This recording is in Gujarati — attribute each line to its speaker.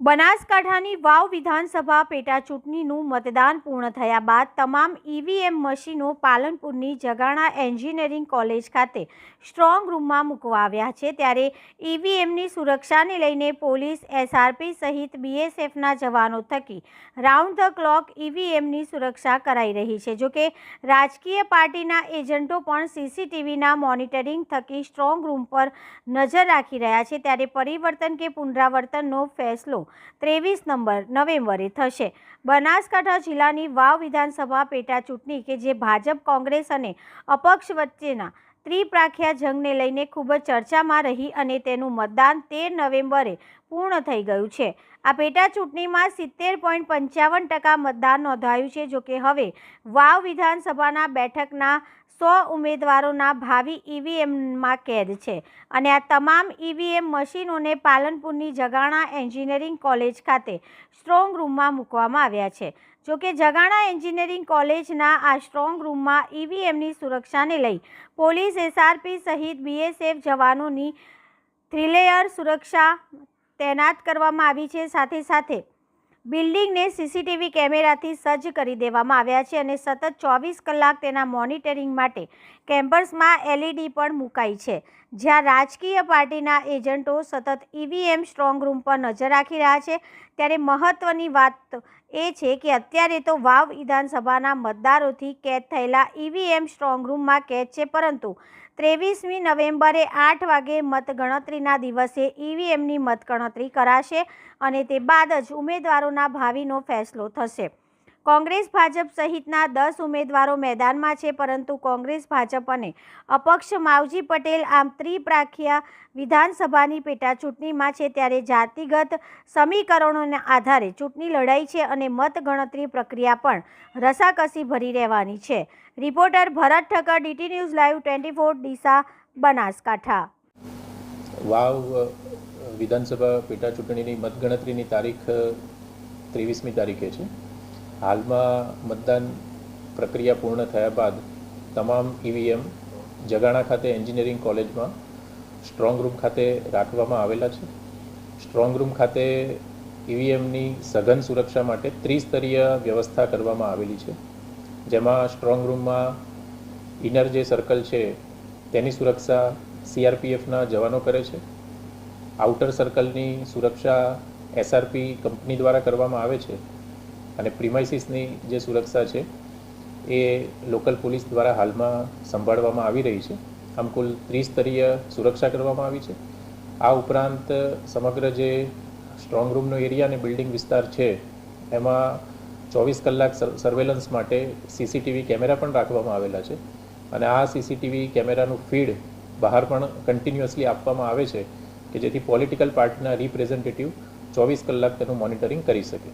Speaker 1: બનાસકાંઠાની વાવ વિધાનસભા પેટા ચૂંટણીનું મતદાન પૂર્ણ થયા બાદ તમામ ઈવીએમ મશીનો પાલનપુરની જગાણા એન્જિનિયરિંગ કોલેજ ખાતે સ્ટ્રોંગ રૂમમાં મૂકવા આવ્યા છે. ત્યારે ઈવીએમની સુરક્ષાને લઈને પોલીસ, એસઆરપી સહિત બીએસએફના જવાનો થકી રાઉન્ડ ધ ક્લોક ઈવીએમની સુરક્ષા કરાઈ રહી છે. જોકે રાજકીય પાર્ટીના એજન્ટો પણ સીસીટીવીના મોનિટરિંગ થકી સ્ટ્રોંગ રૂમ પર નજર રાખી રહ્યા છે. ત્યારે પરિવર્તન કે પુનરાવર્તનનો ફેસલો ત્રેવીસ નંબર નવેમ્બરે થશે. બનાસકાંઠા જિલ્લાની વાવ વિધાનસભા પેટા ચૂંટણી કે જે ભાજપ, કોંગ્રેસ અને અપક્ષ વચ્ચેના ત્રિપ્રાખ્યા જંગને લઈને ખૂબ જ ચર્ચામાં રહી અને તેનું મતદાન તેર નવેમ્બરે પૂર્ણ થઈ ગયું છે. આ પેટા ચૂંટણીમાં સિત્તેર પોઈન્ટ પંચાવન ટકા મતદાન નોંધાયું છે, જોકે હવે વાવ વિધાનસભાના બેઠકના સો ઉમેદવારોના ભાવિ ઈવીએમમાં કેદ છે અને આ તમામ ઈવીએમ મશીનોને પાલનપુરની જગાણા એન્જિનિયરિંગ કોલેજ ખાતે સ્ટ્રોંગ રૂમમાં મૂકવામાં આવ્યા છે. જોકે જગાણા એન્જિનિયરિંગ કોલેજના આ સ્ટ્રોંગ રૂમમાં ઈવીએમની સુરક્ષાને લઈ પોલીસ એસઆરપી સહિત બીએસએફ જવાનોની થ્રીલેયર સુરક્ષા તૈનાત કરવામાં આવી છે. સાથે સાથે બિલ્ડિંગને સીસીટીવી કેમેરાથી સજ્જ કરી દેવામાં આવ્યા છે અને સતત ચોવીસ કલાક તેના મોનિટરિંગ માટે કેમ્પસમાં એલઈડી પણ મુકાઈ છે. જ્યાં રાજકીય પાર્ટીના એજન્ટો સતત ઈવીએમ સ્ટ્રોંગ રૂમ પર નજર રાખી રહ્યા છે. ત્યારે મહત્ત્વની વાત એ છે કે અત્યારે તો વાવ વિધાનસભાના મતદારોથી કેદ થયેલા ઈવીએમ સ્ટ્રોંગ રૂમમાં કેદ છે, પરંતુ ત્રેવીસમી નવેમ્બરે આઠ વાગે મતગણતરીના દિવસે ઈવીએમની મતગણતરી કરાશે અને તે બાદ જ ઉમેદવારોના ભાવિનો ફેસલો થશે. કોંગ્રેસ, ભાજપ સહિતના દસ ઉમેદવારો મેદાનમાં છે, પરંતુ કોંગ્રેસ, ભાજપ અને અપક્ષ માવજી પટેલ આમ ત્રિપ્રાખ્યા વિધાનસભાની પેટા ચૂંટણીમાં છે, ત્યારે જાતિગત સમીકરણોના આધારે ચૂંટણી લડાઈ છે અને મતગણતરી પ્રક્રિયા પણ રસાકસી ભરી રહેવાની છે. Reporter Bharat Thakkar, DT news live twenty four, Deesa, Banaskantha.
Speaker 2: વિધાનસભા પેટા મતગણતરીની તારીખ ત્રેવીસમી તારીખે છે. હાલમાં મતદાન પ્રક્રિયા પૂર્ણ થયા બાદ તમામ ઈવીએમ જગાણા ખાતે એન્જિનિયરિંગ કોલેજમાં સ્ટ્રોંગ રૂમ ખાતે રાખવામાં આવેલા છે. સ્ટ્રોંગ રૂમ ખાતે ઈવીએમની સઘન સુરક્ષા માટે ત્રિસ્તરીય વ્યવસ્થા કરવામાં આવેલી છે. જેમાં સ્ટ્રોંગ રૂમમાં ઇનર જે સર્કલ છે તેની સુરક્ષા સીઆરપીએફના જવાનો કરે છે. આઉટર સર્કલની સુરક્ષા એસઆરપી કંપની દ્વારા કરવામાં આવે છે. અને પ્રિમાઇસીસની જે સુરક્ષા છે, એ લોકલ પોલીસ દ્વારા હાલમાં સંભાળવામાં આવી રહી છે. આમ કુલ ત્રિસ્તરીય સુરક્ષા કરવામાં આવી છે. આ ઉપરાંત સમગ્ર જે સ્ટ્રોંગ રૂમનો એરિયા અને બિલ્ડિંગ વિસ્તાર છે, એમાં ચોવીસ કલાક સર્વેલન્સ માટે સીસીટીવી કેમેરા પણ રાખવામાં આવેલા છે. અને આ સીસીટીવી કેમેરાનું ફીડ બહાર પણ કન્ટિન્યુઅસલી આપવામાં આવે છે કે જેથી પોલિટિકલ પાર્ટીના રિપ્રેઝેન્ટેટિવ ચોવીસ કલાક તેનું મોનિટરિંગ કરી શકે.